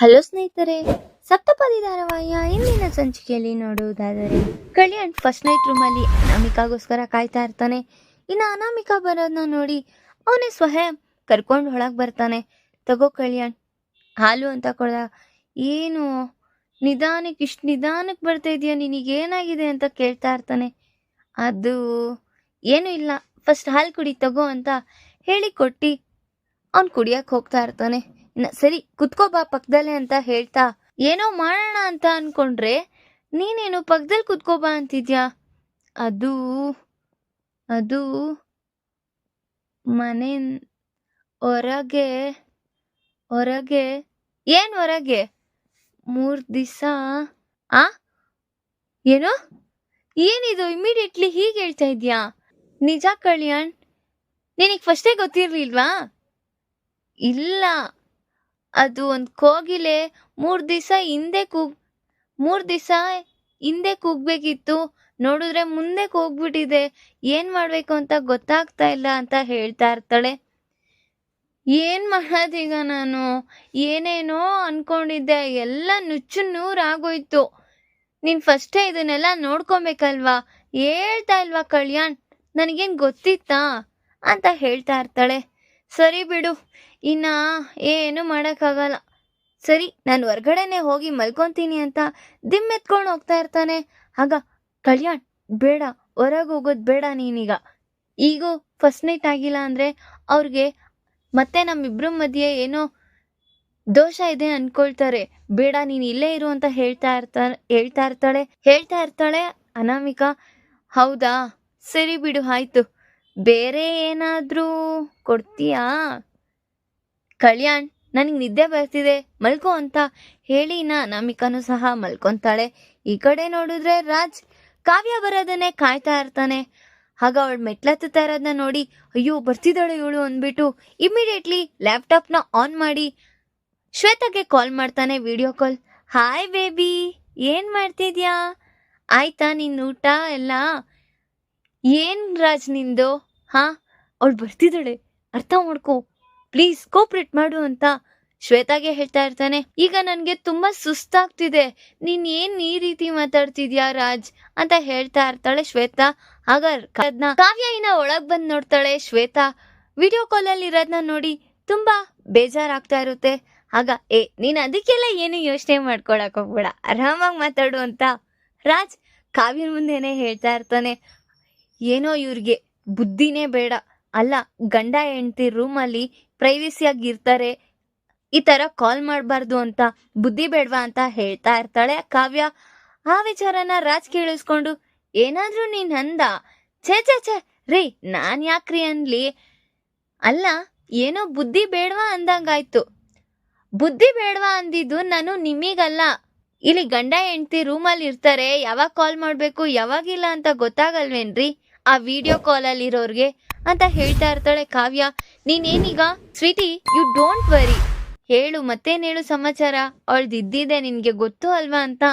Hello ಸ್ನೇಹಿತರೆ ಸಪ್ತಪದಿ ಧಾರಾವಾಹಿಯ ಇಂದಿನ ಸಂಚಿಕೆಯಲ್ಲಿ ನೋಡುವುದಾದರೆ, ಕಲ್ಯಾಣ್ ಫಸ್ಟ್ ನೈಟ್ ರೂಮಲ್ಲಿ ಅನಾಮಿಕಾಗೋಸ್ಕರ ಕಾಯ್ತಾ ಇರ್ತಾನೆ. ಇನ್ನು ಅನಾಮಿಕಾ ಬರೋದನ್ನ ನೋಡಿ ಅವನೇ ಸ್ವಯಂ ಕರ್ಕೊಂಡು ಒಳಗೆ ಬರ್ತಾನೆ. ತಗೋ ಕಲ್ಯಾಣ್, ಹಾಲು ಅಂತ ಕೊಡ್ದ ಏನು? ನಿಧಾನಕ್ಕೆ ಇಷ್ಟು ನಿಧಾನಕ್ಕೆ ಬರ್ತಾ ಇದೆಯಾ? ನಿನಗೇನಾಗಿದೆ ಅಂತ ಕೇಳ್ತಾ ಇರ್ತಾನೆ. ಅದು ಏನೂ ಇಲ್ಲ. ಫಸ್ಟ್ ಹಾಲು ಕುಡಿ, ತಗೋ ಅಂತ ಹೇಳಿ ಕೊಟ್ಟು ಅವ್ನು ಕುಡಿಯಕ್ಕೆ ಹೋಗ್ತಾ ಇರ್ತಾನೆ. ಸರಿ, ಕುತ್ಕೋ ಬಾ ಪಕ್ಕದಲ್ಲೇ ಅಂತ ಹೇಳ್ತಾ, ಏನೋ ಮಾಡೋಣ ಅಂತ ಅನ್ಕೊಂಡ್ರೆ ನೀನೇನು ಪಕ್ಕದಲ್ಲಿ ಕುತ್ಕೋಬಾ ಅಂತಿದ್ಯಾ? ಅದು ಅದು ಮನೆ ಹೊರಗೆ ಹೊರಗೆ, ಏನು ಹೊರಗೆ? ಮೂರು ದಿವಸ, ಆ? ಏನು? ಏನಿದು, ಇಮಿಡಿಯೇಟ್ಲಿ ಹೀಗೆ ಹೇಳ್ತಾ ಇದೆಯಾ? ನಿಜ ಕಲ್ಯಾಣ್, ನಿನಗೆ ಫಸ್ಟೇ ಗೊತ್ತಿರಲಿಲ್ವಾ? ಇಲ್ಲ ಅದು ಒಂದು ಕೋಗಿಲೆ ಮೂರು ದಿವಸ ಹಿಂದೆ ಕೂಗ್, ಮೂರು ದಿವಸ ಹಿಂದೆ ಕೂಗ್ಬೇಕಿತ್ತು. ನೋಡಿದ್ರೆ ಮುಂದೆ ಕೂಗ್ಬಿಟ್ಟಿದೆ. ಏನು ಮಾಡಬೇಕು ಅಂತ ಗೊತ್ತಾಗ್ತಾ ಇಲ್ಲ ಅಂತ ಹೇಳ್ತಾ ಇರ್ತಾಳೆ. ಏನು ಮಾಡೋದೀಗ ನಾನು? ಏನೇನೋ ಅನ್ಕೊಂಡಿದ್ದೆ. ಎಲ್ಲ ನುಚ್ಚು ನೂರಾಗೋಯ್ತು ನೀನು ಫಸ್ಟೇ ಇದನ್ನೆಲ್ಲ ನೋಡ್ಕೊಬೇಕಲ್ವಾ? ಹೇಳ್ತಾ ಇಲ್ವಾ ಕಲ್ಯಾಣ್? ನನಗೇನು ಗೊತ್ತಿತ್ತಾ? ಅಂತ ಹೇಳ್ತಾ ಇರ್ತಾಳೆ. ಸರಿ ಬಿಡು. ಇನ್ನ ಏನು ಮಾಡೋಕ್ಕಾಗಲ್ಲ. ಸರಿ, ನಾನು ಹೊರ್ಗಡೆನೆ ಹೋಗಿ ಮಲ್ಕೊಂತೀನಿ ಅಂತ ದಿಮ್ ಎತ್ಕೊಂಡು ಹೋಗ್ತಾ ಇರ್ತಾನೆ. ಆಗ, ಕಲ್ಯಾಣ್, ಬೇಡ, ಹೊರಗೆ ಹೋಗೋದು ಬೇಡ ನೀನೀಗ. ಈಗೂ ಫಸ್ಟ್ ನೈಟ್ ಆಗಿಲ್ಲ ಅಂದರೆ ಅವ್ರಿಗೆ ಮತ್ತೆ ನಮ್ಮಿಬ್ಬರ ಮಧ್ಯೆ ಏನೋ ದೋಷ ಇದೆ ಅನ್ಕೊಳ್ತಾರೆ. ಬೇಡ, ನೀನು ಇಲ್ಲೇ ಇರು ಅಂತ ಹೇಳ್ತಾ ಇರ್ತಾರೆ ಹೇಳ್ತಾ ಇರ್ತಾಳೆ. ಹೇಳ್ತಾ ಇರ್ತಾಳೆ ಅನಾಮಿಕಾ. ಹೌದಾ? ಸರಿ ಬಿಡು, ಆಯ್ತು. ಬೇರೆ ಏನಾದರೂ ಕೊಡ್ತೀಯಾ? ಕಲ್ಯಾಣ್, ನನಗೆ ನಿದ್ದೆ ಬರ್ತಿದೆ, ಮಲ್ಕೋ ಅಂತ ಹೇಳಿ ನಾ ಅನಾಮಿಕಾನು ಸಹ ಮಲ್ಕೊಂತಾಳೆ. ಈ ಕಡೆ ನೋಡಿದ್ರೆ ರಾಜ್ ಕಾವ್ಯ ಬರೋದನ್ನೇ ಕಾಯ್ತಾ ಇರ್ತಾನೆ. ಆಗ ಅವಳು ಮೆಟ್ಲತ್ತುತ್ತಾ ಇರೋದನ್ನ ನೋಡಿ, ಅಯ್ಯೋ, ಬರ್ತಿದ್ದಾಳೆ ಇವಳು ಅಂದ್ಬಿಟ್ಟು ಇಮಿಡಿಯೇಟ್ಲಿ ಲ್ಯಾಪ್ಟಾಪ್ನ ಆನ್ ಮಾಡಿ ಶ್ವೇತಾಗೆ ಕಾಲ್ ಮಾಡ್ತಾನೆ ವಿಡಿಯೋ ಕಾಲ್. ಹಾಯ್ ಬೇಬಿ, ಏನು ಮಾಡ್ತಿದ್ಯಾ? ಆಯ್ತಾ ನಿನ್ನ ಊಟ ಎಲ್ಲ? ಏನ್ ರಾಜ್ ನಿಂದು? ಹಾ, ಅವಳು ಬರ್ತಿದ್ದಾಳೆ, ಅರ್ಥ ಮಾಡ್ಕೋ. ಪ್ಲೀಸ್ ಕೋಪ್ರೇಟ್ ಮಾಡು ಅಂತ ಶ್ವೇತಾಗೆ ಹೇಳ್ತಾ ಇರ್ತಾನೆ. ಈಗ ನನಗೆ ತುಂಬಾ ಸುಸ್ತಾಗ್ತಿದೆ. ನೀನ್ ಏನ್ ಈ ರೀತಿ ಮಾತಾಡ್ತಿದ್ಯಾ ರಾಜ್? ಅಂತ ಹೇಳ್ತಾ ಇರ್ತಾಳೆ ಶ್ವೇತಾ. ಆಗ ಕಾವ್ಯ ಇನ್ನ ಒಳಗ್ ಬಂದ್ ನೋಡ್ತಾಳೆ ಶ್ವೇತಾ. ವಿಡಿಯೋ ಕಾಲ್ ಅಲ್ಲಿ ಇರೋದ್ನ ನೋಡಿ ತುಂಬಾ ಬೇಜಾರಾಗ್ತಾ ಇರುತ್ತೆ. ಆಗ, ಏ, ನೀನ್ ಅದಕ್ಕೆಲ್ಲ ಏನು ಯೋಚನೆ ಮಾಡ್ಕೊಳಕ್ ಹೋಗ್ಬೇಡ. ಆರಾಮಾಗಿ ಮಾತಾಡು ಅಂತ ರಾಜ್ ಕಾವ್ಯ ಮುಂದೆನೆ ಹೇಳ್ತಾ ಇರ್ತಾನೆ. ಏನೋ ಇವ್ರಿಗೆ ಬುದ್ಧಿನೇ ಬೇಡ. ಅಲ್ಲ, ಗಂಡ ಹೆಂಡತಿ ರೂಮಲ್ಲಿ ಪ್ರೈವೇಸಿಯಾಗಿ ಇರ್ತಾರೆ ಈ ತರ ಕಾಲ್ ಮಾಡಬಾರ್ದು ಅಂತ, ಬುದ್ಧಿ ಬೇಡವಾ ಅಂತ ಹೇಳ್ತಾ ಇರ್ತಾಳೆ ಕಾವ್ಯ. ಆ ವಿಚಾರನ ರಾಜ್ ಕೇಳಿಸ್ಕೊಂಡು, ಏನಾದ್ರೂ ನೀನ್ ಅಂದ? ಛೇ ಛೇ ಛೇ, ರೀ, ನಾನ್ ಯಾಕ್ರಿ ಅನ್ಲಿ? ಅಲ್ಲ, ಏನೋ ಬುದ್ಧಿ ಬೇಡ್ವಾ ಅಂದಂಗಾಯ್ತು. ಬುದ್ಧಿ ಬೇಡ್ವಾ ಅಂದಿದ್ದು ನಾನು ನಿಮಗಲ್ಲ. ಇಲ್ಲಿ ಗಂಡ, ಹೆಂಡತಿ ರೂಮಲ್ಲಿ ಇರ್ತಾರೆ. ಯಾವಾಗ ಕಾಲ್ ಮಾಡಬೇಕು, ಯಾವಾಗಿಲ್ಲ ಅಂತ ಗೊತ್ತಾಗಲ್ವೇನ್ರಿ? ಆ ವಿಡಿಯೋ ಕಾಲಲ್ಲಿ ಇರೋರ್ಗೆ ಅಂತ ಹೇಳ್ತಾ ಇರ್ತಾಳೆ ಕಾವ್ಯ. ನೀನೇನೀಗ? ಸ್ವೀಟಿ ಯು ಡೋಂಟ್ ವರಿ ಹೇಳು ಮತ್ತೇನೇಳು ಸಮಾಚಾರ? ಅವಳ್ದಿದ್ದಿದೆ ನಿನಗೆ ಗೊತ್ತು ಅಲ್ವಾ ಅಂತ.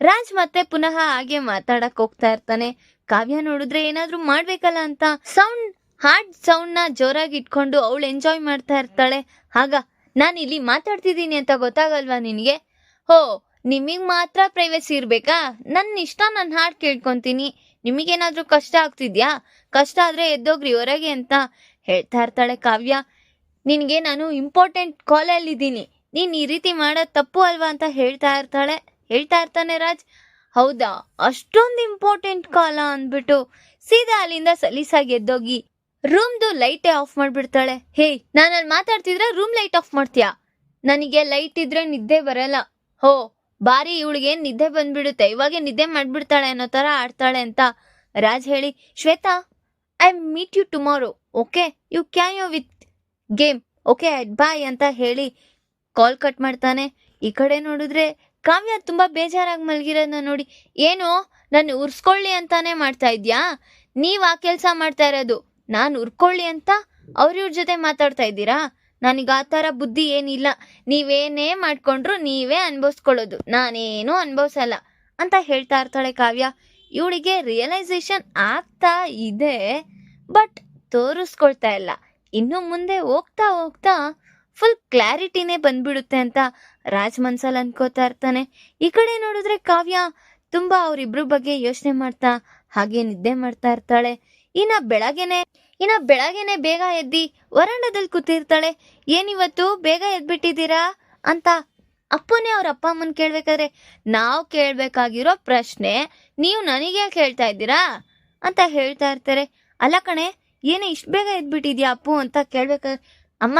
ರಾಜ್ ಮತ್ತೆ ಪುನಃ ಹಾಗೆ ಮಾತಾಡಕ್ ಹೋಗ್ತಾ ಇರ್ತಾನೆ. ಕಾವ್ಯ ನೋಡಿದ್ರೆ ಏನಾದ್ರೂ ಮಾಡ್ಬೇಕಲ್ಲ ಅಂತ. ಸೌಂಡ್, ಹಾರ್ಡ್ ಸೌಂಡ್ನ ಜೋರಾಗಿ ಇಟ್ಕೊಂಡು ಅವಳು ಎಂಜಾಯ್ ಮಾಡ್ತಾ ಇರ್ತಾಳೆ. ಆಗ ನಾನು ಇಲ್ಲಿ ಮಾತಾಡ್ತಿದ್ದೀನಿ ಅಂತ ಗೊತ್ತಾಗಲ್ವಾ ನಿನಗೆ? ಹೋ, ನಿಮಗ್ ಮಾತ್ರ ಪ್ರೈವೇಸಿ ಇರ್ಬೇಕಾ? ನನ್ನ ಇಷ್ಟ ನನ್ನ ಹಾಡ್ ಕೇಳ್ಕೊಂತೀನಿ. ನಿಮಗೇನಾದ್ರೂ ಕಷ್ಟ ಆಗ್ತಿದ್ಯಾ? ಕಷ್ಟ ಆದ್ರೆ ಎದ್ದೋಗ್ರಿ ಹೊರಗೆ ಅಂತ ಹೇಳ್ತಾ ಇರ್ತಾಳೆ ಕಾವ್ಯ. ನಿನಗೆ ನಾನು ಇಂಪಾರ್ಟೆಂಟ್ ಕಾಲಲ್ಲಿದ್ದೀನಿ ನೀನು ಈ ರೀತಿ ಮಾಡೋದ್ ತಪ್ಪು ಅಲ್ವಾ ಅಂತ ಹೇಳ್ತಾ ಇರ್ತಾಳೆ. ಹೇಳ್ತಾ ಇರ್ತಾನೆ ರಾಜ್. ಹೌದಾ? ಅಷ್ಟೊಂದು ಇಂಪಾರ್ಟೆಂಟ್ ಕಾಲ ಅಂದ್ಬಿಟ್ಟು ಸೀದಾ ಅಲ್ಲಿಂದ ಸಲೀಸಾಗಿ ಎದ್ದೋಗಿ ರೂಮ್ದು ಲೈಟೇ ಆಫ್ ಮಾಡಿಬಿಡ್ತಾಳೆ. ಹೇ ನಾನಲ್ಲಿ ಮಾತಾಡ್ತಿದ್ರೆ ರೂಮ್ ಲೈಟ್ ಆಫ್ ಮಾಡ್ತೀಯಾ? ನನಗೆ ಲೈಟ್ ಇದ್ರೆ ನಿದ್ದೆ ಬರಲ್ಲ. ಹೋ ಬಾರಿ ಇವಳಿಗೆ ನಿದ್ದೆ ಬಂದ್ಬಿಡುತ್ತೆ. ಇವಾಗೆ ನಿದ್ದೆ ಮಾಡ್ಬಿಡ್ತಾಳೆ ಅನ್ನೋ ತರ ಆಡ್ತಾಳೆ ಅಂತ ರಾಜ್ ಹೇಳಿ, Shweta I meet you tomorrow okay you can you with game okay bye ಅಂತ ಹೇಳಿ ಕಾಲ್ ಕಟ್ ಮಾಡ್ತಾನೆ. ಈ ಕಡೆ ನೋಡಿದ್ರೆ ಕಾವ್ಯ ತುಂಬಾ ಬೇಜಾರಾಗಿ ಮಲಗಿರೋದನ್ನ ನೋಡಿ, ಏನು, ನಾನು ಉರ್ಸ್ಕೊಳ್ಳಿ ಅಂತಾನೆ ಮಾಡ್ತಾ ಇದ್ಯಾ? ನೀವು ಆ ಕೆಲಸ ಮಾಡ್ತಾ ಇರೋದು, ನಾನು ಉರ್ಕೊಳ್ಳಿ ಅಂತ ಅವ್ರಿವ್ರ ಜೊತೆ ಮಾತಾಡ್ತಾ ಇದ್ದೀರಾ? ನನಗೆ ಆ ಥರ ಬುದ್ಧಿ ಏನಿಲ್ಲ. ನೀವೇನೇ ಮಾಡಿಕೊಂಡ್ರು ನೀವೇ ಅನ್ಭವಿಸ್ಕೊಳ್ಳೋದು. ನಾನೇನೂ ಅನ್ಭವಿಸಲ್ಲ. ಅಂತ ಹೇಳ್ತಾ ಇರ್ತಾಳೆ ಕಾವ್ಯ. ಇವಳಿಗೆ ರಿಯಲೈಸೇಷನ್ ಆಗ್ತಾ ಇದೆ ಬಟ್ ತೋರಿಸ್ಕೊಳ್ತಾ ಇಲ್ಲ. ಇನ್ನು ಮುಂದೆ ಹೋಗ್ತಾ ಹೋಗ್ತಾ ಫುಲ್ ಕ್ಲಾರಿಟಿನೇ ಬಂದ್ಬಿಡುತ್ತೆ ಅಂತ ರಾಜ್ ಮನ್ಸಲ್ಲಿ ಅನ್ಕೋತಾ ಇರ್ತಾನೆ. ಈ ಕಡೆ ನೋಡಿದ್ರೆ ಕಾವ್ಯ ತುಂಬಾ ಅವರಿಬ್ರು ಬಗ್ಗೆ ಯೋಚನೆ ಮಾಡ್ತಾ ಹಾಗೆ ನಿದ್ದೆ ಮಾಡ್ತಾ ಇರ್ತಾಳೆ. ಇನ್ನ ಬೆಳಗ್ಗೆನೆ ಇನ್ನ ಬೆಳಗ್ಗೆನೆ ಬೇಗ ಎದ್ದಿ ವರಾಂಡದಲ್ಲಿ ಕೂತಿರ್ತಾಳೆ. ಏನಿವತ್ತು ಬೇಗ ಎದ್ಬಿಟ್ಟಿದ್ದೀರಾ? ಅಂತ ಅಪ್ಪನೇ ಅವ್ರ ಅಪ್ಪ ಅಮ್ಮನ ಕೇಳ್ಬೇಕಾದ್ರೆ, ನಾವು ಕೇಳ್ಬೇಕಾಗಿರೋ ಪ್ರಶ್ನೆ ನೀವು ನನಗೆ ಕೇಳ್ತಾ ಇದ್ದೀರಾ? ಅಂತ ಹೇಳ್ತಾ ಇರ್ತಾರೆ. ಅಲ್ಲ ಕಣೆ, ಏನೇ ಇಷ್ಟು ಬೇಗ ಎದ್ಬಿಟ್ಟಿದ್ಯಾ ಅಪ್ಪು? ಅಂತ ಕೇಳ್ಬೇಕಾದ್ರೆ ಅಮ್ಮ,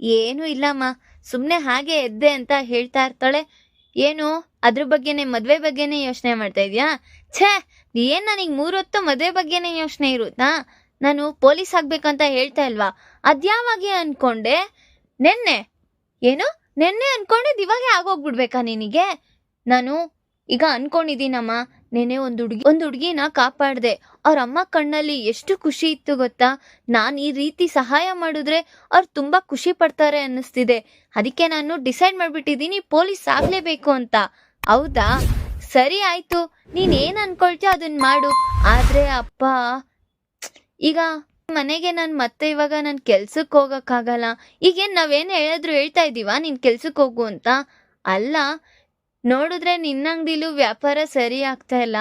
ಏನೂ ಇಲ್ಲಮ್ಮ ಸುಮ್ಮನೆ ಹಾಗೆ ಎದ್ದೆ ಅಂತ ಹೇಳ್ತಾ ಇರ್ತಾಳೆ. ಏನು, ಅದ್ರ ಬಗ್ಗೆನೇ, ಮದುವೆ ಬಗ್ಗೆನೇ ಯೋಚನೆ ಮಾಡ್ತಾ ಇದೀಯಾ? ಛೇ, ಏನು ನನಗೆ ಮೂರೊತ್ತು ಮದುವೆ ಬಗ್ಗೆನೇ ಯೋಚನೆ ಇರುತ್ತಾ? ನಾನು ಪೊಲೀಸ್ ಆಗ್ಬೇಕಂತ ಹೇಳ್ತಾ ಇಲ್ವಾ? ಅದ್ಯಾವಾಗೆ ಅನ್ಕೊಂಡೆ? ನೆನ್ನೆ. ಏನು? ನೆನ್ನೆ ಅನ್ಕೊಂಡಿದ್ದು ಇವಾಗೆ ಆಗೋಗ್ಬಿಡ್ಬೇಕಾ ನಿನಗೆ? ನಾನು ಈಗ ಅನ್ಕೊಂಡಿದ್ದೀನಮ್ಮ. ನೆನೆ ಒಂದು ಹುಡುಗಿ ಒಂದು ಹುಡುಗಿನ ಕಾಪಾಡಿದೆ. ಅವ್ರ ಅಮ್ಮ ಕಣ್ಣಲ್ಲಿ ಎಷ್ಟು ಖುಷಿ ಇತ್ತು ಗೊತ್ತಾ? ನಾನು ಈ ರೀತಿ ಸಹಾಯ ಮಾಡಿದ್ರೆ ಅವ್ರು ತುಂಬಾ ಖುಷಿ ಪಡ್ತಾರೆ ಅನ್ನಿಸ್ತಿದೆ. ಅದಕ್ಕೆ ನಾನು ಡಿಸೈಡ್ ಮಾಡ್ಬಿಟ್ಟಿದ್ದೀನಿ ಪೊಲೀಸ್ ಆಗಲೇಬೇಕು ಅಂತ. ಹೌದಾ? ಸರಿ ಆಯ್ತು. ನೀನ್ ಏನ್ ಅನ್ಕೊಳ್ತೀಯ ಅದನ್ನು ಮಾಡು. ಆದ್ರೆ ಅಪ್ಪ ಈಗ ಮನೆಗೆ ನಾನು ಮತ್ತೆ ಇವಾಗ ನಾನು ಕೆಲ್ಸಕ್ಕೆ ಹೋಗೋಕ್ಕಾಗಲ್ಲ. ಈಗೇನು ನಾವೇನು ಹೇಳಿದ್ರು ಹೇಳ್ತಾ ಇದ್ದೀವಾ ನೀನು ಕೆಲ್ಸಕ್ಕೆ ಹೋಗು ಅಂತ? ಅಲ್ಲ, ನೋಡಿದ್ರೆ ನಿನ್ನ ಅಂಗಡಿಲೂ ವ್ಯಾಪಾರ ಸರಿ ಆಗ್ತಾ ಇಲ್ಲ.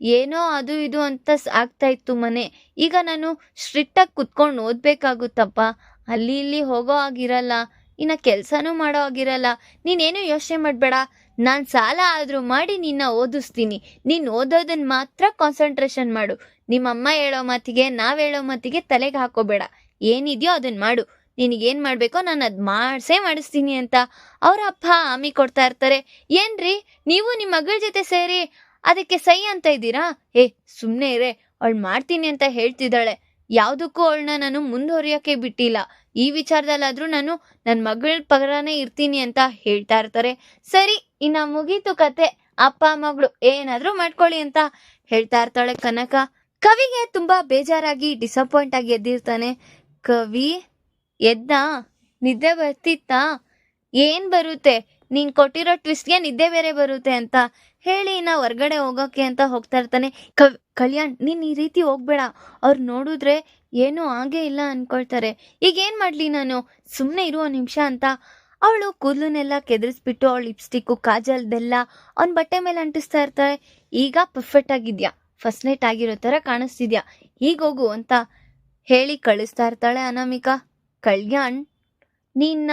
ಏನೋ ಅದು ಇದು ಅಂತ ಆಗ್ತಾ ಇತ್ತು ಮನೆ. ಈಗ ನಾನು ಸ್ಟ್ರಿಕ್ಟಾಗಿ ಕುತ್ಕೊಂಡು ಓದಬೇಕಾಗುತ್ತಪ್ಪ. ಅಲ್ಲಿ ಇಲ್ಲಿ ಹೋಗೋ ಆಗಿರಲ್ಲ ಇನ್ನು ಕೆಲಸನೂ ಮಾಡೋ ಆಗಿರಲ್ಲ ನೀನೇನು ಯೋಚನೆ ಮಾಡಬೇಡ. ನಾನು ಸಾಲ ಆದರೂ ಮಾಡಿ ನಿನ್ನ ಓದಿಸ್ತೀನಿ. ನೀನು ಓದೋದನ್ನು ಮಾತ್ರ ಕಾನ್ಸಂಟ್ರೇಷನ್ ಮಾಡು. ನಿಮ್ಮಮ್ಮ ಹೇಳೋ ಮಾತಿಗೆ, ನಾವು ಹೇಳೋ ಮಾತಿಗೆ ತಲೆಗೆ ಹಾಕೋಬೇಡ. ಏನಿದೆಯೋ ಅದನ್ನು ಮಾಡು. ನಿನಗೇನು ಮಾಡಬೇಕೋ ನಾನು ಅದು ಮಾಡಿಸೇ ಮಾಡಿಸ್ತೀನಿ ಅಂತ ಅವ್ರ ಅಪ್ಪ ಆಮಿ ಕೊಡ್ತಾ ಇರ್ತಾರೆ. ಏನ್ರಿ? ನೀವು ನಿಮ್ಮ ಮಗಳ ಜೊತೆ ಸೇರಿ ಅದಕ್ಕೆ ಸೈ ಅಂತ ಇದ್ದೀರಾ? ಏ ಸುಮ್ಮನೆ ಇರೇ. ಅವಳು ಮಾಡ್ತೀನಿ ಅಂತ ಹೇಳ್ತಿದ್ದಾಳೆ. ಯಾವುದಕ್ಕೂ ಅವಳನ್ನ ನಾನು ಮುಂದುವರಿಯೋಕೆ ಬಿಟ್ಟಿಲ್ಲ. ಈ ವಿಚಾರದಲ್ಲಾದರೂ ನಾನು ನನ್ನ ಮಗಳ ಪಗರನೇ ಇರ್ತೀನಿ ಅಂತ ಹೇಳ್ತಾ ಇರ್ತಾರೆ. ಸರಿ, ಇನ್ನು ಮುಗೀತು ಕತೆ. ಅಪ್ಪ, ಮಗಳು ಏನಾದರೂ ಮಾಡ್ಕೊಳ್ಳಿ ಅಂತ ಹೇಳ್ತಾ ಇರ್ತಾಳೆ ಕನಕ. ಕವಿಗೆ ತುಂಬಾ ಬೇಜಾರಾಗಿ ಡಿಸಪಾಯಿಂಟ್ ಆಗಿ ಎದ್ದಿರ್ತಾನೆ. ಕವಿ, ಎದ್ದ, ನಿದ್ದೆ ಬರ್ತಿತ್ತಾ? ಏನ್ ಬರುತ್ತೆ? ನೀನ್ ಕೊಟ್ಟಿರೋ ಟ್ವಿಸ್ಟ್ಗೆ ನಿದ್ದೆ ಬೇರೆ ಬರುತ್ತೆ ಅಂತ ಹೇಳಿ ನಾ ಹೊರ್ಗಡೆ ಹೋಗೋಕೆ ಅಂತ ಹೋಗ್ತಾ ಇರ್ತಾನೆ. ಕವ್, ಕಲ್ಯಾಣ್, ನೀನ್ ಈ ರೀತಿ ಹೋಗ್ಬೇಡ. ಅವ್ರು ನೋಡಿದ್ರೆ ಏನೂ ಆಗೇ ಇಲ್ಲ ಅನ್ಕೊಳ್ತಾರೆ. ಈಗ ಏನ್ ಮಾಡ್ಲಿ ನಾನು? ಸುಮ್ಮನೆ ಇರುವ ನಿಮಿಷ ಅಂತ. ಅವಳು ಕೂದಲನ್ನೆಲ್ಲ ಕೆದರಿಸ್ಬಿಟ್ಟು, ಅವಳು ಲಿಪ್ಸ್ಟಿಕ್ಕು ಕಾಜಲ್ದೆಲ್ಲ ಅವ್ನ ಬಟ್ಟೆ ಮೇಲೆ ಅಂಟಿಸ್ತಾ ಇರ್ತಾರೆ ಈಗ ಪರ್ಫೆಕ್ಟ್ ಆಗಿದ್ಯಾ? ಫಸ್ಟ್ ನೈಟ್ ಆಗಿರೋ ಥರ ಕಾಣಿಸ್ತಿದ್ಯಾ? ಈಗ ಹೋಗು ಅಂತ ಹೇಳಿ ಕಳಿಸ್ತಾ ಇರ್ತಾಳೆ ಅನಾಮಿಕಾ. ಕಲ್ಯಾಣ್ ನಿನ್ನ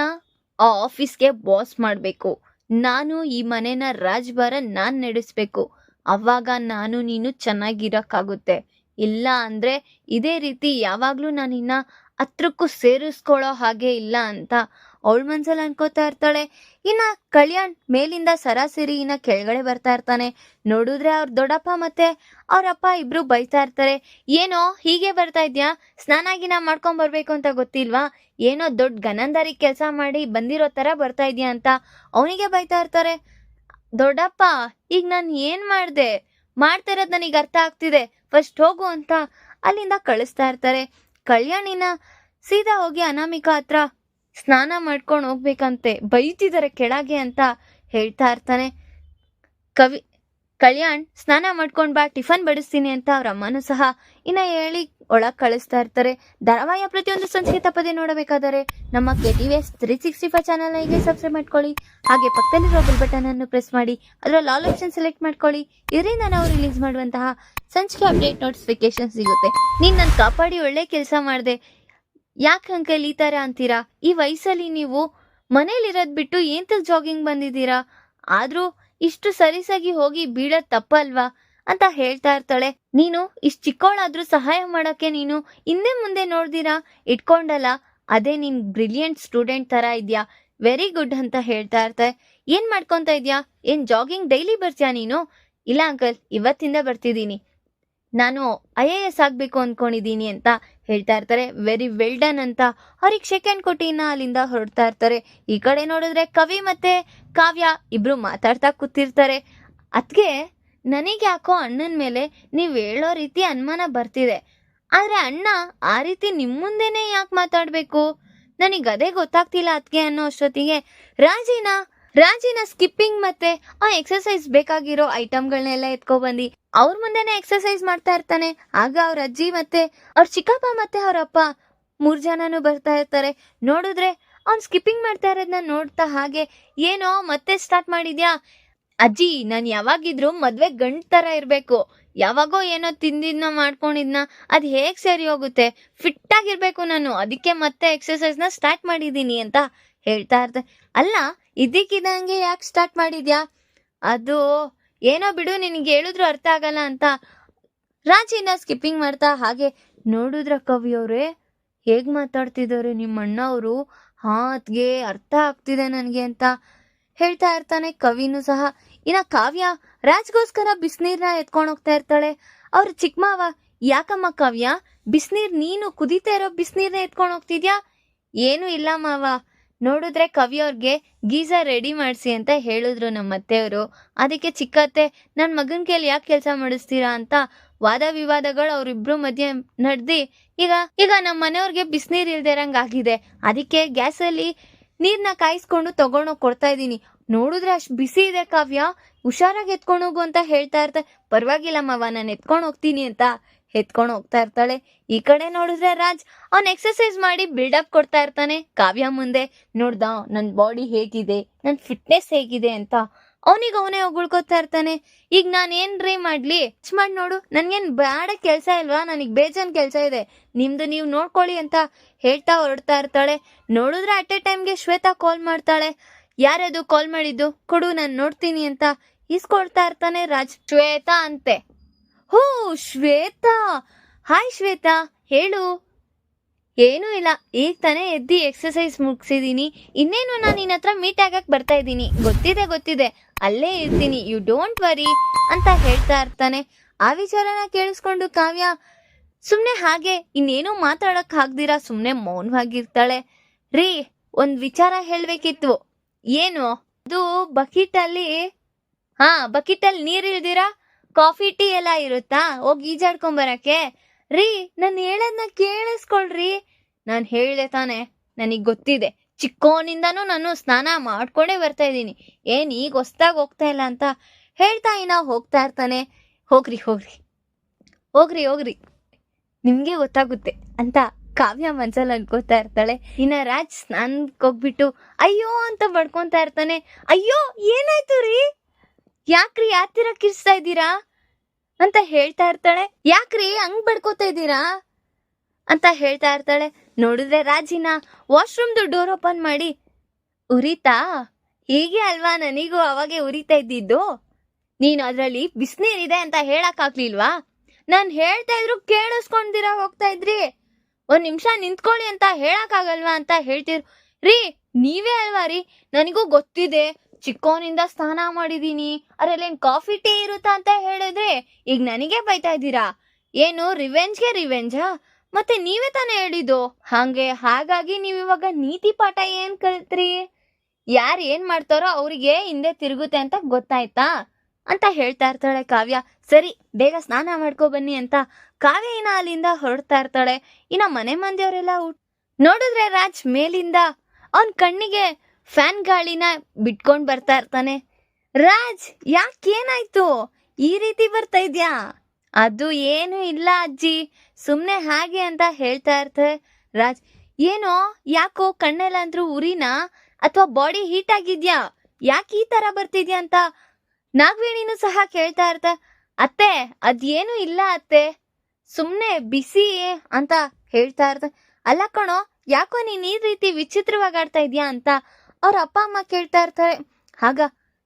ಆ ಆಫೀಸ್ಗೆ ಬಾಸ್ ಮಾಡಬೇಕು. ನಾನು ಈ ಮನೆನ ರಾಜ್ಭಾರ ನಾನು ನಡೆಸ್ಬೇಕು. ಅವಾಗ ನಾನು ನೀನು ಚೆನ್ನಾಗಿರೋಕ್ಕಾಗುತ್ತೆ. ಇಲ್ಲ ಅಂದರೆ ಇದೇ ರೀತಿ ಯಾವಾಗಲೂ ನಾನು ಇನ್ನ ಹತ್ರಕ್ಕೂ ಸೇರಿಸ್ಕೊಳ್ಳೋ ಹಾಗೆ ಇಲ್ಲ ಅಂತ ಅವಳ ಮನ್ಸಲ್ಲಿ ಅನ್ಕೋತಾ ಇರ್ತಾಳೆ. ಇನ್ನ ಕಲ್ಯಾಣ್ ಮೇಲಿಂದ ಸರಾಸರಿ ಇನ್ನ ಕೆಳಗಡೆ ಬರ್ತಾ ಇರ್ತಾನೆ. ನೋಡಿದ್ರೆ ಅವ್ರ ದೊಡ್ಡಪ್ಪ ಮತ್ತೆ ಅವ್ರಪ್ಪ ಇಬ್ರು ಬೈತಾ ಇರ್ತಾರೆ. ಏನೋ ಹೀಗೆ ಬರ್ತಾ ಇದ್ಯಾ? ಸ್ನಾನ ಗಿನ ಮಾಡ್ಕೊಂಡ್ ಬರ್ಬೇಕು ಅಂತ ಗೊತ್ತಿಲ್ವಾ? ಏನೋ ದೊಡ್ಡ ಗನಂದಾರಿ ಕೆಲಸ ಮಾಡಿ ಬಂದಿರೋ ತರ ಬರ್ತಾ ಇದ್ಯಾ ಅಂತ ಅವನಿಗೆ ಬೈತಾ ಇರ್ತಾರೆ. ದೊಡ್ಡಪ್ಪ, ಈಗ ನಾನು ಏನ್ ಮಾಡ್ದೆ? ಮಾಡ್ತಾ ಇರೋದು ನನಗೆ ಅರ್ಥ ಆಗ್ತಿದೆ. ಫಸ್ಟ್ ಹೋಗು ಅಂತ ಅಲ್ಲಿಂದ ಕಳಿಸ್ತಾ ಇರ್ತಾರೆ. ಕಲ್ಯಾಣಿನ ಸೀದಾ ಹೋಗಿ ಅನಾಮಿಕಾ ಹತ್ರ ಸ್ನಾನ ಮಾಡ್ಕೊಂಡು ಹೋಗ್ಬೇಕಂತೆ ಬೈತಿದ್ದಾರೆ ಕೆಳಗೆ ಅಂತ ಹೇಳ್ತಾ ಇರ್ತಾನೆ. ಕವಿ, ಕಲ್ಯಾಣ್, ಸ್ನಾನ ಮಾಡ್ಕೊಂಡ್ ಬಾ, ಟಿಫನ್ ಬಡಿಸ್ತೀನಿ ಅಂತ ಅವ್ರ ಅಮ್ಮನೂ ಸಹ ಇನ್ನ ಹೇಳಿ ಒಳಗ್ ಕಳಿಸ್ತಾ ಇರ್ತಾರೆ. ಧಾರಾವಾಹಿಯ ಪ್ರತಿಯೊಂದು ಸಂಚಿಕೆ ತಪ್ಪದೆ ನೋಡಬೇಕಾದರೆ ನಮ್ಮ K T S three sixty five channel ಹೀಗೆ ಸಬ್ಸ್ಕ್ರೈಬ್ ಮಾಡ್ಕೊಳ್ಳಿ. ಹಾಗೆ ಪಕ್ಕದಲ್ಲಿರೋ ಬೆಲ್ ಬಟನ್ ಅನ್ನು ಪ್ರೆಸ್ ಮಾಡಿ, ಅದರಲ್ಲಿ ಆಲ್ ಆಪ್ಷನ್ ಸೆಲೆಕ್ಟ್ ಮಾಡ್ಕೊಳ್ಳಿ. ಇದರಿಂದ ನಾವು ರಿಲೀಸ್ ಮಾಡುವಂತಹ ಸಂಚಿಕೆ ಅಪ್ಡೇಟ್ ನೋಟಿಫಿಕೇಶನ್ ಸಿಗುತ್ತೆ. ನೀನ್ ನನ್ನ ಕಾಪಾಡಿ ಒಳ್ಳೆ ಕೆಲಸ ಮಾಡಿದೆ. ಯಾಕೆ ಅಂಕಲ್ ಈ ಥರ ಅಂತೀರಾ? ಈ ವಯಸ್ಸಲ್ಲಿ ನೀವು ಮನೇಲಿರೋದ್ ಬಿಟ್ಟು ಏಂತಕ್ ಜಾಗಿಂಗ್ ಬಂದಿದ್ದೀರಾ? ಆದ್ರೂ ಇಷ್ಟು ಸರಿಸಾಗಿ ಹೋಗಿ ಬೀಳೋದ್ ತಪ್ಪಲ್ವಾ? ಅಂತ ಹೇಳ್ತಾ ಇರ್ತಾಳೆ. ನೀನು ಇಷ್ಟು ಚಿಕ್ಕವಳಾದ್ರೂ ಸಹಾಯ ಮಾಡೋಕ್ಕೆ ನೀನು ಹಿಂದೆ ಮುಂದೆ ನೋಡ್ದಿರಾ? ಇಟ್ಕೊಂಡಲ್ಲ, ಅದೇ ನೀನ್ ಬ್ರಿಲಿಯಂಟ್ ಸ್ಟೂಡೆಂಟ್ ತರ ಇದ್ಯಾ? ವೆರಿ ಗುಡ್ ಅಂತ ಹೇಳ್ತಾ ಇರ್ತಾರೆ ಏನ್ ಮಾಡ್ಕೊಂತ ಇದ್ಯಾ? ಏನ್ ಜಾಗಿಂಗ್ ಡೈಲಿ ಬರ್ತೀಯಾ ನೀನು? ಇಲ್ಲ ಅಂಕಲ್, ಇವತ್ತಿಂದ ಬರ್ತಿದ್ದೀನಿ. ನಾನು ಐ ಎ ಎಸ್ ಆಗ್ಬೇಕು ಅಂದ್ಕೊಂಡಿದ್ದೀನಿ ಅಂತ ಹೇಳ್ತಾ ಇರ್ತಾರೆ. ವೆರಿ ವೆಲ್ ಡನ್ ಅಂತ ಅವ್ರಿಗೆ ಸೆಕೆಂಡ್ ಕೊಟ್ಟಿನ ಅಲ್ಲಿಂದ ಹೊರಡ್ತಾ ಇರ್ತಾರೆ. ಈ ಕಡೆ ನೋಡಿದ್ರೆ ಕವಿ ಮತ್ತೆ ಕಾವ್ಯ ಇಬ್ರು ಮಾತಾಡ್ತಾ ಕೂತಿರ್ತಾರೆ. ಅದ್ಗೆ ನನಗೆ ಯಾಕೋ ಅಣ್ಣನ ಮೇಲೆ ನೀವು ಹೇಳೋ ರೀತಿ ಅನುಮಾನ ಬರ್ತಿದೆ. ಆದರೆ ಅಣ್ಣ ಆ ರೀತಿ ನಿಮ್ಮ ಮುಂದೆನೇ ಯಾಕೆ ಮಾತಾಡ್ಬೇಕು? ನನಗೆ ಅದೇ ಗೊತ್ತಾಗ್ತಿಲ್ಲ ಅದಕ್ಕೆ ಅನ್ನೋ ಅಷ್ಟೊತ್ತಿಗೆ ರಾಜಿನ ರಾಜಿನ ಸ್ಕಿಪ್ಪಿಂಗ್ ಮತ್ತೆ ಆ ಎಕ್ಸರ್ಸೈಸ್ ಬೇಕಾಗಿರೋ ಐಟಮ್ಗಳನ್ನೆಲ್ಲ ಎತ್ಕೊಬಂದು ಅವ್ರ ಮುಂದೆನೆ ಎಕ್ಸರ್ಸೈಸ್ ಮಾಡ್ತಾ ಇರ್ತಾನೆ. ಆಗ ಅವ್ರ ಅಜ್ಜಿ ಮತ್ತೆ ಅವ್ರ ಚಿಕ್ಕಪ್ಪ ಮತ್ತೆ ಅವ್ರ ಅಪ್ಪ ಮೂರ್ ಜನನು ಬರ್ತಾ ಇರ್ತಾರೆ. ನೋಡಿದ್ರೆ ಅವ್ನು ಸ್ಕಿಪ್ಪಿಂಗ್ ಮಾಡ್ತಾ ಇರೋದನ್ನ ನೋಡ್ತಾ ಹಾಗೆ ಏನೋ ಮತ್ತೆ ಸ್ಟಾರ್ಟ್ ಮಾಡಿದ್ಯಾ? ಅಜ್ಜಿ, ನಾನು ಯಾವಾಗಿದ್ರು ಮದ್ವೆ ಗಂಡ್ ತರ ಇರ್ಬೇಕು. ಯಾವಾಗೋ ಏನೋ ತಿಂದಿದ್ನ ಮಾಡ್ಕೊಂಡಿದ್ನ, ಅದ್ ಹೇಗ್ ಸರಿ ಹೋಗುತ್ತೆ? ಫಿಟ್ ಆಗಿರ್ಬೇಕು ನಾನು, ಅದಕ್ಕೆ ಮತ್ತೆ ಎಕ್ಸರ್ಸೈಸ್ನ ಸ್ಟಾರ್ಟ್ ಮಾಡಿದೀನಿ ಅಂತ ಹೇಳ್ತಾ ಇರ್ತೆ. ಅಲ್ಲ ಇದಕ್ಕಿದಂಗೆ ಯಾಕೆ ಸ್ಟಾರ್ಟ್ ಮಾಡಿದ್ಯಾ? ಅದು ಏನೋ ಬಿಡು, ನಿನಗೆ ಹೇಳಿದ್ರು ಅರ್ಥ ಆಗಲ್ಲ ಅಂತ. ರಾಜಿನ ಸ್ಕಿಪ್ಪಿಂಗ್ ಮಾಡ್ತಾ ಹಾಗೆ ನೋಡಿದ್ರ ಕವಿಯವ್ರೆ ಹೇಗೆ ಮಾತಾಡ್ತಿದ್ದಾರೆ ನಿಮ್ಮ ಅಣ್ಣವರು ಅವರು? ಹಾ ಅರ್ಥ ಆಗ್ತಿದೆ ನನಗೆ ಅಂತ ಹೇಳ್ತಾ ಇರ್ತಾನೆ ಕವಿನೂ ಸಹ. ಇನ್ನ ಕಾವ್ಯ ರಾಜ್ಗೋಸ್ಕರ ಬಿಸಿನೀರ್ನ ಎತ್ಕೊಂಡು ಹೋಗ್ತಾ ಇರ್ತಾಳೆ. ಅವ್ರ ಚಿಕ್ಕ ಮಾವ, ಯಾಕಮ್ಮ ಕಾವ್ಯ? ಬಿಸಿನೀರ್ ನೀನು ಕುದೀತಾ ಇರೋ ಬಿಸಿನೀರ್ನ ಎತ್ಕೊಂಡು ಹೋಗ್ತಿದ್ಯಾ? ಏನು ಇಲ್ಲ ಮಾವ. ನೋಡಿದ್ರೆ ಕವಿಯವ್ರಿಗೆ ಗೀಝರ್ ರೆಡಿ ಮಾಡಿಸಿ ಅಂತ ಹೇಳಿದ್ರು ನಮ್ಮ ಅತ್ತೆಯವರು. ಅದಕ್ಕೆ ಚಿಕ್ಕತ್ತೆ ನನ್ನ ಮಗನ ಕೈಲಿ ಯಾಕೆ ಕೆಲಸ ಮಾಡಿಸ್ತೀರಾ ಅಂತ ವಾದ ವಿವಾದಗಳು ಅವ್ರಿಬ್ರು ಮಧ್ಯೆ ನಡೆದಿ, ಈಗ ಈಗ ನಮ್ಮ ಮನೆಯವ್ರಿಗೆ ಬಿಸಿನೀರ್ ಇಲ್ದೇ ಇರಂಗ್ ಆಗಿದೆ. ಅದಕ್ಕೆ ಗ್ಯಾಸಲ್ಲಿ ನೀರ್ನ ಕಾಯಿಸ್ಕೊಂಡು ತಗೊಂಡೋಗಿ ಕೊಡ್ತಾ ಇದ್ದೀನಿ. ನೋಡಿದ್ರೆ ಅಷ್ಟು ಬಿಸಿ ಇದೆ ಕಾವ್ಯ. ಹುಷಾರಾಗಿ ಎತ್ಕೊಂಡು ಹೋಗು ಅಂತ ಹೇಳ್ತಾ ಇರ್ತಾರೆ ಪರವಾಗಿಲ್ಲಮ್ಮವ ನಾನು ಎತ್ಕೊಂಡು ಹೋಗ್ತೀನಿ ಅಂತ. ಎತ್ಕೊಂಡು ಹೋಗ್ತಾ ಇರ್ತಾಳೆ. ಈ ಕಡೆ ನೋಡಿದ್ರೆ ರಾಜ್ ಅವ್ನ್ ಎಕ್ಸರ್ಸೈಸ್ ಮಾಡಿ ಬಿಲ್ಡಪ್ ಕೊಡ್ತಾ ಇರ್ತಾನೆ. ಕಾವ್ಯ ಮುಂದೆ, ನೋಡ್ದ ನನ್ನ ಬಾಡಿ ಹೇಗಿದೆ ನನ್ನ ಫಿಟ್ನೆಸ್ ಹೇಗಿದೆ ಅಂತ ಅವನಿಗೆ ಅವನೇ ಹೊಗಳ್ಕೊತಾ ಇರ್ತಾನೆ. ಈಗ ನಾನು ಡ್ರೈ ಮಾಡ್ಲಿ? ಟಚ್ ಮಾಡಿ ನೋಡು. ನನ್ಗೇನ್ ಬೇಡ ಕೆಲ್ಸ ಇಲ್ವಾ? ನನಗ್ ಬೇಜಾನ್ ಕೆಲ್ಸ ಇದೆ. ನಿಮ್ದು ನೀವು ನೋಡ್ಕೊಳ್ಳಿ ಅಂತ ಹೇಳ್ತಾ ಹೊರಡ್ತಾ ಇರ್ತಾಳೆ. ನೋಡಿದ್ರೆ ಅಟ್ ಎ ಟೈಮ್ಗೆ ಶ್ವೇತಾ ಕಾಲ್ ಮಾಡ್ತಾಳೆ. ಯಾರದು ಕಾಲ್ ಮಾಡಿದ್ದು? ಕೊಡು, ನಾನು ನೋಡ್ತೀನಿ ಅಂತ ಇಸ್ಕೊಳ್ತಾ ಇರ್ತಾನೆ ರಾಜ್. ಶ್ವೇತಾ ಅಂತೆ. ಹೋ, ಶ್ವೇತಾ. ಹಾಯ್ ಶ್ವೇತಾ. ಹೇಳು. ಏನೂ ಇಲ್ಲ. ಈಗ ತಾನೇ ಎದ್ದಿ ಎಕ್ಸಸೈಸ್ ಮುಗಿಸಿದೀನಿ. ಇನ್ನೇನು ನಾನು ನಿನ್ನ ಹತ್ರ ಮೀಟ್ ಆಗಕ್ಕೆ ಬರ್ತಾ ಇದ್ದೀನಿ. ಗೊತ್ತಿದೆ ಗೊತ್ತಿದೆ. ಅಲ್ಲೇ ಇರ್ತೀನಿ. ಯು ಡೋಂಟ್ ವರಿ ಅಂತ ಹೇಳ್ತಾ ಇರ್ತಾನೆ. ಆ ವಿಚಾರನ ಕೇಳಿಸ್ಕೊಂಡು ಕಾವ್ಯ ಸುಮ್ಮನೆ ಹಾಗೆ, ಇನ್ನೇನು ಮಾತಾಡಕ್ ಆಗ್ದಿರಾ? ಸುಮ್ಮನೆ ಮೌನವಾಗಿರ್ತಾಳೆ. ರೀ, ಒಂದು ವಿಚಾರ ಹೇಳಬೇಕಿತ್ತು. ಏನು? ಅದು ಬಕೆಟಲ್ಲಿ, ಹಾ ಬಕೆಟ್ ಅಲ್ಲಿ ನೀರ್ ಇಳ್ದಿರಾ ಕಾಫಿ, ಟೀ ಎಲ್ಲ ಇರುತ್ತಾ? ಹೋಗಿ ಈಜಾಡ್ಕೊಂಡ್ ಬರಕ್ಕೆ. ರೀ, ನಾನು ಹೇಳೋದನ್ನ ಕೇಳಿಸ್ಕೊಳ್ರಿ. ನಾನು ಹೇಳಿದೆ ತಾನೆ, ನನಗೆ ಗೊತ್ತಿದೆ. ಚಿಕ್ಕೋನಿಂದನೂ ನಾನು ಸ್ನಾನ ಮಾಡ್ಕೊಂಡೇ ಬರ್ತಾ ಇದ್ದೀನಿ. ಏನ್ ಈಗ ಹೊಸ್ದಾಗ್ ಹೋಗ್ತಾ ಇಲ್ಲ ಅಂತ ಹೇಳ್ತಾ ಇನ್ನ ಹೋಗ್ತಾ ಇರ್ತಾನೆ. ಹೋಗ್ರಿ ಹೋಗ್ರಿ. ಹೋಗ್ರಿ ಹೋಗ್ರಿ. ನಿಮಗೆ ಗೊತ್ತಾಗುತ್ತೆ ಅಂತ ಕಾವ್ಯ ಮನ್ಸಲ್ಲಿ ಅನ್ಕೋತಾ ಇರ್ತಾಳೆ. ಇನ್ನ ರಾಜ್ ಸ್ನಾನಕ್ಕೆ ಹೋಗ್ಬಿಟ್ಟು ಅಯ್ಯೋ ಅಂತ ಬಡ್ಕೊಂತ ಇರ್ತಾನೆ. ಅಯ್ಯೋ, ಏನಾಯ್ತು ರೀ? ಯಾಕ್ರಿ ಯಾತಿರ ಕಿರ್ಸ್ತಾ ಇದ್ದೀರಾ? ಅಂತ ಹೇಳ್ತಾ ಇರ್ತಾಳೆ. ಯಾಕ್ರಿ ಹಂಗ್ ಬಡ್ಕೋತಾ ಇದ್ದೀರಾ? ಅಂತ ಹೇಳ್ತಾ ಇರ್ತಾಳೆ. ನೋಡಿದ್ರೆ ರಾಜಿನ ವಾಶ್ರೂಮ್ದು ಡೋರ್ ಓಪನ್ ಮಾಡಿ, ಉರಿತಾ? ಹೀಗೆ ಅಲ್ವಾ ನನಗೂ ಅವಾಗೆ ಉರಿತಾ ಇದ್ದಿದ್ದು? ನೀನು ಅದರಲ್ಲಿ ಬಿಸಿನೀರಿದೆ ಅಂತ ಹೇಳಕ್ ಆಗ್ಲಿಲ್ವಾ ನಾನು ಹೇಳ್ತಾ ಇದ್ರು ಕೇಳಿಸ್ಕೊಂಡಿರ ಹೋಗ್ತಾ ಇದ್ರಿ. ಒಂದು ನಿಮಿಷ ನಿಂತ್ಕೊಳ್ಳಿ ಅಂತ ಹೇಳಕ್ ಆಗಲ್ವಾ ಅಂತ ಹೇಳ್ತಿರು ರೀ, ನೀವೇ ಅಲ್ವಾ ರೀ? ನನಗೂ ಗೊತ್ತಿದೆ. ಚಿಕ್ಕೋನಿಂದ ಸ್ನಾನ ಮಾಡಿದೀನಿ. ಅದ್ರಲ್ಲೇನ್ ಕಾಫಿ, ಟೀ ಇರುತ್ತಾ ಅಂತ ಹೇಳಿದ್ರೆ ಈಗ ನನಗೆ ಬೈತಾ ಇದ್ದೀರಾ? ಏನು, ರಿವೆಂಜ್ಗೆ ರಿವೆಂಜಾ? ಮತ್ತೆ ನೀವೇ ತಾನೇ ಹೇಳಿದ್ದು. ಹಾಗೆ, ಹಾಗಾಗಿ ನೀವಿವಾಗ ನೀತಿ ಪಾಠ ಏನ್ ಕಲ್ತ್ರಿ? ಯಾರು ಏನ್ ಮಾಡ್ತಾರೋ ಅವರಿಗೆ ಹಿಂದೆ ತಿರುಗುತ್ತೆ ಅಂತ ಗೊತ್ತಾಯ್ತಾ? ಅಂತ ಹೇಳ್ತಾ ಇರ್ತಾಳೆ ಕಾವ್ಯ. ಸರಿ, ಬೇಗ ಸ್ನಾನ ಮಾಡ್ಕೊ ಬನ್ನಿ ಅಂತ ಕಾವ್ಯ ಇನ್ನ ಅಲ್ಲಿಂದ ಹೊರಡ್ತಾ ಇರ್ತಾಳೆ. ಇನ್ನ ಮನೆ ಮಂದಿಯವರೆಲ್ಲ ನೋಡಿದ್ರೆ ರಾಜ್ ಮೇಲಿಂದ, ಅವನ್ ಕಣ್ಣಿಗೆ ಫ್ಯಾನ್ ಗಾಳಿನ ಬಿಟ್ಕೊಂಡು ಬರ್ತಾ ಇರ್ತಾನೆ. ರಾಜ್, ಯಾಕೇನಾಯ್ತು? ಈ ರೀತಿ ಬರ್ತಾ ಇದ್ಯಾ? ಅದು ಏನು ಇಲ್ಲ ಅಜ್ಜಿ. ಸುಮ್ಮನೆ ಹಾಗೆ ಅಂತ ಹೇಳ್ತಾ ಇರ್ತಾರೆ ರಾಜ್. ಏನೋ, ಯಾಕೋ ಕಣ್ಣೆಲ್ಲ ಅಂದ್ರೂ ಉರಿನಾ? ಅಥವಾ ಬಾಡಿ ಹೀಟ್ ಆಗಿದ್ಯಾ? ಯಾಕೆ ಈ ತರ ಬರ್ತಿದ್ಯಾ ಅಂತ ನಾಗವೇಣಿನೂ ಸಹ ಕೇಳ್ತಾ ಇರ್ತ. ಅತ್ತೆ, ಅದೇನು ಇಲ್ಲ ಅತ್ತೆ. ಸುಮ್ಮನೆ ಬಿಸಿ ಅಂತ ಹೇಳ್ತಾ ಇರ್ತ. ಅಲ್ಲ ಕಣೋ, ಯಾಕೋ ನೀನು ಈ ರೀತಿ ವಿಚಿತ್ರವಾಗಿ ಆಡ್ತಾ ಇದ್ಯಾ ಅಂತ ಅವ್ರ ಅಪ್ಪ, ಅಮ್ಮ ಕೇಳ್ತಾ ಇರ್ತಾರೆ. ಆಗ,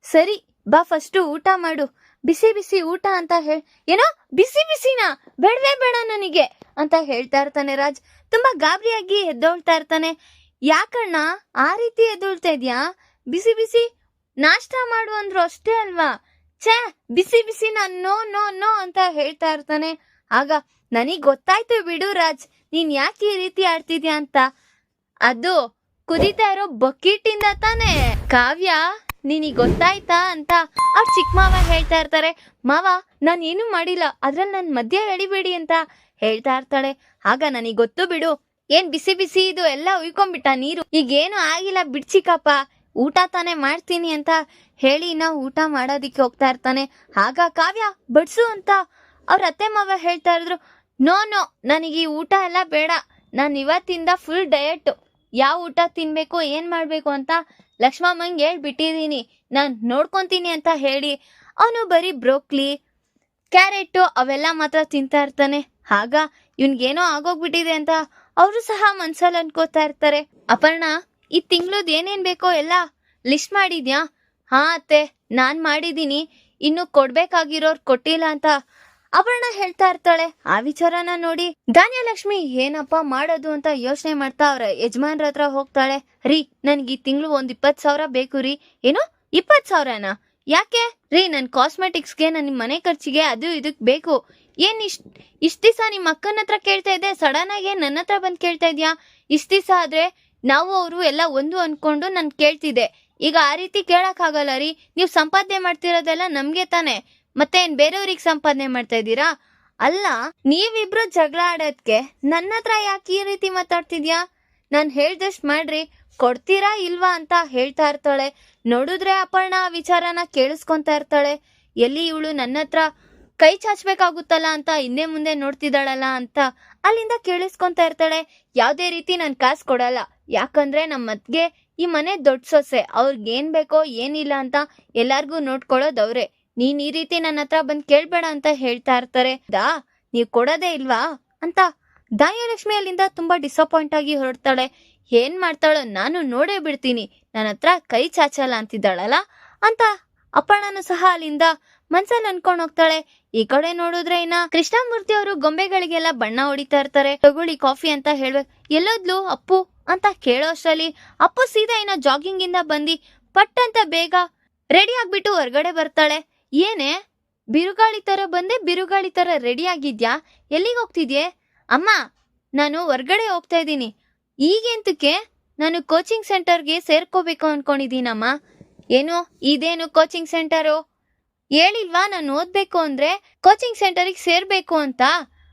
ಸರಿ, ಬಾ ಫಸ್ಟು ಊಟ ಮಾಡು. ಬಿಸಿ ಬಿಸಿ ಊಟ ಅಂತ ಹೇಳಿ ಏನೋ ಬಿಸಿ ಬಿಸಿನಾ? ಬೇಡವೇ ಬೇಡ ನನಗೆ ಅಂತ ಹೇಳ್ತಾ ಇರ್ತಾನೆ ರಾಜ್. ತುಂಬಾ ಗಾಬರಿಯಾಗಿ ಎದ್ದೊಳ್ತಾ ಇರ್ತಾನೆ. ಯಾಕಣ್ಣ, ಆ ರೀತಿ ಎದ್ದೋಳ್ತಾ ಇದ್ಯಾ? ಬಿಸಿ ಬಿಸಿ ನಾಷ್ಟ ಮಾಡು ಅಂದ್ರು ಅಷ್ಟೇ ಅಲ್ವಾ? ಛೇ, ಬಿಸಿ ಬಿಸಿ ನಾ ನೋ ನೋ ನೋ ಅಂತ ಹೇಳ್ತಾ ಇರ್ತಾನೆ. ಆಗ, ನನಗ್ ಗೊತ್ತಾಯ್ತು ಬಿಡು ರಾಜ್, ನೀನ್ ಯಾಕೆ ಈ ರೀತಿ ಆಡ್ತಿದ್ಯಾ ಅಂತ? ಅದು ಕುದೀತಾ ಇರೋ ಬಕೆಟ್ ಇಂದ ತಾನೆ. ಕಾವ್ಯ, ನಿನಗೆ ಗೊತ್ತಾಯ್ತಾ ಅಂತ ಅವ್ರ ಚಿಕ್ಕ ಮಾವ ಹೇಳ್ತಾ ಇರ್ತಾರೆ. ಮಾವ, ನಾನು ಏನು ಮಾಡಿಲ್ಲ. ಅದ್ರಲ್ಲಿ ನನ್ನ ಮಧ್ಯ ಎಳಿಬೇಡಿ ಅಂತ ಹೇಳ್ತಾ ಇರ್ತಾಳೆ. ಆಗ ನನಗೆ ಗೊತ್ತು ಬಿಡು. ಏನ್ ಬಿಸಿ ಬಿಸಿ ಇದು ಎಲ್ಲ ಉಯ್ಕೊಂಡ್ಬಿಟ್ಟ ನೀರು? ಈಗೇನು ಆಗಿಲ್ಲ ಬಿಡ್ಚಿಕಪ್ಪ. ಊಟ ತಾನೇ ಮಾಡ್ತೀನಿ ಅಂತ ಹೇಳಿ ನಾವು ಊಟ ಮಾಡೋದಿಕ್ಕೆ ಹೋಗ್ತಾ ಇರ್ತಾನೆ. ಆಗ ಕಾವ್ಯ, ಬಡ್ಸು ಅಂತ ಅವ್ರ ಅತ್ತೆ ಮಾವ ಹೇಳ್ತಾ ಇದ್ರು. ನೋ ನೋ, ನನಗೆ ಈ ಊಟ ಎಲ್ಲ ಬೇಡ. ನಾನು ಇವತ್ತಿಂದ ಫುಲ್ ಡಯಟ್ ಯಾವ ಊಟ ತಿನ್ಬೇಕು, ಏನ್ ಮಾಡ್ಬೇಕು ಅಂತ ಲಕ್ಷ್ಮಮ್ಮಂಗೆ ಹೇಳ್ಬಿಟ್ಟಿದೀನಿ ನಾನು ನೋಡ್ಕೊಂತೀನಿ ಅಂತ ಹೇಳಿ ಅವನು ಬರೀ ಬ್ರೋಕ್ಲಿ, ಕ್ಯಾರೆಟ್ ಅವೆಲ್ಲ ಮಾತ್ರ ತಿಂತಾ ಇರ್ತಾನೆ. ಆಗ ಇವ್ನಿಗೇನೋ ಆಗೋಗ್ಬಿಟ್ಟಿದೆ ಅಂತ ಅವರು ಸಹ ಮನ್ಸಲ್ಲಿ ಅನ್ಕೋತಾ ಇರ್ತಾರೆ. ಅಪರ್ಣ, ಈ ತಿಂಗ್ಳದ್ ಏನೇನ್ ಬೇಕೋ ಎಲ್ಲ ಲಿಸ್ಟ್ ಮಾಡಿದ್ಯಾ? ಹಾ ಅತ್ತೆ, ನಾನ್ ಮಾಡಿದ್ದೀನಿ. ಇನ್ನು ಕೊಡ್ಬೇಕಾಗಿರೋರ್ ಕೊಟ್ಟಿಲ್ಲ ಅಂತ ಅಪರ್ಣ ಹೇಳ್ತಾ ಇರ್ತಾಳೆ. ಆ ವಿಚಾರನ ನೋಡಿ ಧಾನ್ಯಲಕ್ಷ್ಮಿ ಏನಪ್ಪ ಮಾಡೋದು ಅಂತ ಯೋಚನೆ ಮಾಡ್ತಾ ಅವ್ರ ಯಜಮಾನ್ರ ಹತ್ರ ಹೋಗ್ತಾಳೆ. ರೀ, ನನ್ಗೆ ಈ ತಿಂಗಳು ಒಂದ್ ಇಪ್ಪತ್ ಸಾವಿರ ಬೇಕು ರೀ. ಏನು? ಇಪ್ಪತ್ ಸಾವಿರನ? ಯಾಕೆ? ರೀ, ನನ್ ಕಾಸ್ಮೆಟಿಕ್ಸ್ಗೆ ನನ್ನ ಮನೆ ಖರ್ಚಿಗೆ ಅದು ಇದಕ್ ಬೇಕು. ಏನ್ ಇಷ್ಟ ಇಷ್ಟ ದಿವಸ ನಿಮ್ಮ ಅಕ್ಕನ ಹತ್ರ ಕೇಳ್ತಾ ಇದ್ದೆ? ಸಡನ್ ಆಗಿ ನನ್ನ ಹತ್ರ ಬಂದ್ ಕೇಳ್ತಾ ಇದ್ಯಾ? ಇಷ್ಟ ದಿವಸ ಆದ್ರೆ ನಾವು ಅವರು ಎಲ್ಲ ಒಂದು ಅನ್ಕೊಂಡು ನಾನು ಕೇಳ್ತಿದ್ದೆ. ಈಗ ಆ ರೀತಿ ಕೇಳಕ್ಕಾಗಲ್ಲ ರೀ. ನೀವು ಸಂಪಾದನೆ ಮಾಡ್ತಿರೋದೆಲ್ಲ ನಮ್ಗೆ ತಾನೆ. ಮತ್ತೆ ಏನ್ ಬೇರೆಯವ್ರಿಗೆ ಸಂಪಾದನೆ ಮಾಡ್ತಾ ಇದ್ದೀರಾ? ಅಲ್ಲ, ನೀವಿಬ್ರು ಜಗಳ ಆಡೋದಕ್ಕೆ ನನ್ನ ಹತ್ರ ಯಾಕೆ ಈ ರೀತಿ ಮಾತಾಡ್ತಿದ್ಯಾ? ನಾನು ಹೇಳ್ದಷ್ಟು ಮಾಡ್ರಿ, ಕೊಡ್ತೀರಾ ಇಲ್ವಾ ಅಂತ ಹೇಳ್ತಾ ಇರ್ತಾಳೆ. ನೋಡಿದ್ರೆ ಅಪರ್ಣ ಆ ವಿಚಾರನ ಕೇಳಿಸ್ಕೊಂತಾ ಇರ್ತಾಳೆ. ಎಲ್ಲಿ ಇವಳು ನನ್ನ ಹತ್ರ ಕೈ ಚಾಚಬೇಕಾಗುತ್ತಲ್ಲ ಅಂತ ಹಿಂದೆ ಮುಂದೆ ನೋಡ್ತಿದ್ದಾಳಲ್ಲ ಅಂತ ಅಲ್ಲಿಂದ ಕೇಳಿಸ್ಕೊಂತಾ ಇರ್ತಾಳೆ. ಯಾವುದೇ ರೀತಿ ನಾನು ಕಾಸು ಕೊಡಲ್ಲ. ಯಾಕಂದ್ರೆ ನಮ್ಮ ಅತ್ಗೆ ಈ ಮನೆ ದೊಡ್ಡ ಸೊಸೆ. ಅವ್ರಿಗೆ ಏನ್ ಬೇಕೋ ಏನಿಲ್ಲ ಅಂತ ಎಲ್ಲಾರ್ಗೂ ನೋಡ್ಕೊಳ್ಳೋದು ಅವ್ರೆ. ನೀನ್ ಈ ರೀತಿ ನನ್ನ ಹತ್ರ ಬಂದ್ ಕೇಳ್ಬೇಡ ಅಂತ ಹೇಳ್ತಾ ಇರ್ತಾರೆ. ದಾ, ನೀವ್ ಕೊಡೋದೇ ಇಲ್ವಾ? ಅಂತ ದಾಯಲಕ್ಷ್ಮಿ ಅಲ್ಲಿಂದ ತುಂಬಾ ಡಿಸಪಾಯಿಂಟ್ ಆಗಿ ಹೊರಡ್ತಾಳೆ. ಏನ್ ಮಾಡ್ತಾಳೋ ನಾನು ನೋಡೇ ಬಿಡ್ತೀನಿ. ನನ್ನ ಹತ್ರ ಕೈ ಚಾಚಲ್ಲ ಅಂತಿದ್ದಾಳಲ್ಲ? ಅಂತ ಅಪ್ಪಣ್ಣನು ಸಹ ಅಲ್ಲಿಂದ ಮನ್ಸಲ್ಲಿ ಅನ್ಕೊಂಡ್ ಹೋಗ್ತಾಳೆ. ಈ ಕಡೆ ನೋಡಿದ್ರೆ ಇನ್ನ ಕೃಷ್ಣಮೂರ್ತಿ ಅವರು ಗೊಂಬೆಗಳಿಗೆಲ್ಲ ಬಣ್ಣ ಹೊಡಿತಾ ಇರ್ತಾರೆ. ತಗೊಳ್ಳಿ ಕಾಫಿ ಅಂತ ಹೇಳ್ಬೇಕು ಎಲ್ಲೋದ್ಲು ಅಪ್ಪು? ಅಂತ ಕೇಳೋ ಅಷ್ಟರಲ್ಲಿ ಅಪ್ಪು ಸೀದಾ ಇನ್ನ ಜಾಗಿಂಗ್ ಇಂದ ಬಂದಿ ಪಟ್ಟಂತ ಬೇಗ ರೆಡಿ ಆಗ್ಬಿಟ್ಟು ಹೊರಗಡೆ ಬರ್ತಾಳೆ. ಏನೇ? ಬಿರುಗಾಳಿ ತರ ಬಂದೆ, ಬಿರುಗಾಳಿ ತರ ರೆಡಿ ಆಗಿದ್ಯಾ? ಎಲ್ಲಿಗೆ ಹೋಗ್ತಿದ್ಯೆ? ಅಮ್ಮ, ನಾನು ಹೊರ್ಗಡೆ ಹೋಗ್ತಾ ಇದ್ದೀನಿ. ಈಗೆಂತಕ್ಕೆ ನಾನು ಕೋಚಿಂಗ್ ಸೆಂಟರ್ಗೆ ಸೇರ್ಕೋಬೇಕು ಅನ್ಕೊಂಡಿದ್ದೀನಮ್ಮ. ಏನು? ಇದೇನು ಕೋಚಿಂಗ್ ಸೆಂಟರು ಹೇಳಿಲ್ವಾ? ನಾನು ಓದ್ಬೇಕು ಅಂದ್ರೆ ಕೋಚಿಂಗ್ ಸೆಂಟರಿಗೆ ಸೇರ್ಬೇಕು ಅಂತ?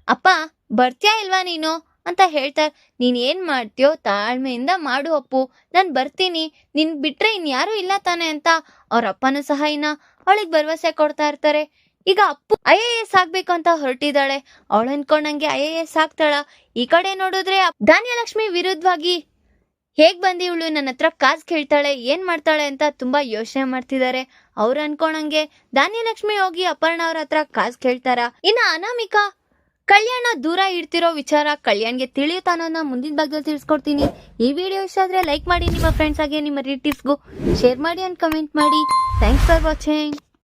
ಅಪ್ಪ, ಬರ್ತೀಯಾ ಇಲ್ವಾ ನೀನು? ಅಂತ ಹೇಳ್ತಾ, ನೀನು ಏನು ಮಾಡ್ತೀಯೋ ತಾಳ್ಮೆಯಿಂದ ಮಾಡು ಅಪ್ಪು. ನಾನು ಬರ್ತೀನಿ. ನಿನ್ ಬಿಟ್ರೆ ಇನ್ಯಾರೂ ಇಲ್ಲ ತಾನೆ ಅಂತ. ಅವ್ರ ಅಪ್ಪನೂ ಸಹ ಇನ್ನ ಅವಳಿಗೆ ಭರವಸೆ ಕೊಡ್ತಾ ಇರ್ತಾರೆ. ಈಗ ಅಪ್ಪು ಐ ಎ ಎಸ್ ಆಗ್ಬೇಕು ಅಂತ ಹೊರಟಿದ್ದಾಳೆ. ಅವಳು ಅನ್ಕೊಂಡಂಗೆ ಐ ಎ ಎಸ್ ಆಗ್ತಾಳ. ಈ ಕಡೆ ನೋಡಿದ್ರೆ ಧಾನ್ಯಲಕ್ಷ್ಮಿ ವಿರುದ್ಧವಾಗಿ ಹೇಗ್ ಬಂದಿ ಇವಳು? ನನ್ನ ಹತ್ರ ಕಾಸ್ ಕೇಳ್ತಾಳೆ, ಏನ್ ಮಾಡ್ತಾಳೆ ಅಂತ ತುಂಬಾ ಯೋಚನೆ ಮಾಡ್ತಿದ್ದಾರೆ. ಅವ್ರು ಅನ್ಕೊಂಡಂಗೆ ಧಾನ್ಯಲಕ್ಷ್ಮಿ ಹೋಗಿ ಅಪರ್ಣ ಅವ್ರ ಹತ್ರ ಕಾಸ್ ಕೇಳ್ತಾರ? ಇನ್ನ ಅನಾಮಿಕಾ ಕಲ್ಯಾಣ ದೂರ ಇಡ್ತಿರೋ ವಿಚಾರ ಕಲ್ಯಾಣ್ಗೆ ತಿಳಿಯುತ್ತಾನೋ ಮುಂದಿನ ಭಾಗದಲ್ಲಿ ತಿಳಿಸ್ಕೊಡ್ತೀನಿ. ಈ ವಿಡಿಯೋ ಇಷ್ಟ ಆದ್ರೆ ಲೈಕ್ ಮಾಡಿ, ನಿಮ್ಮ ಫ್ರೆಂಡ್ಸ್ ಆಗಿ ನಿಮ್ಮ ರಿಲೇಟಿವ್ಸ್ಗೂ ಶೇರ್ ಮಾಡಿ ಅಂಡ್ ಕಮೆಂಟ್ ಮಾಡಿ. Thanks for watching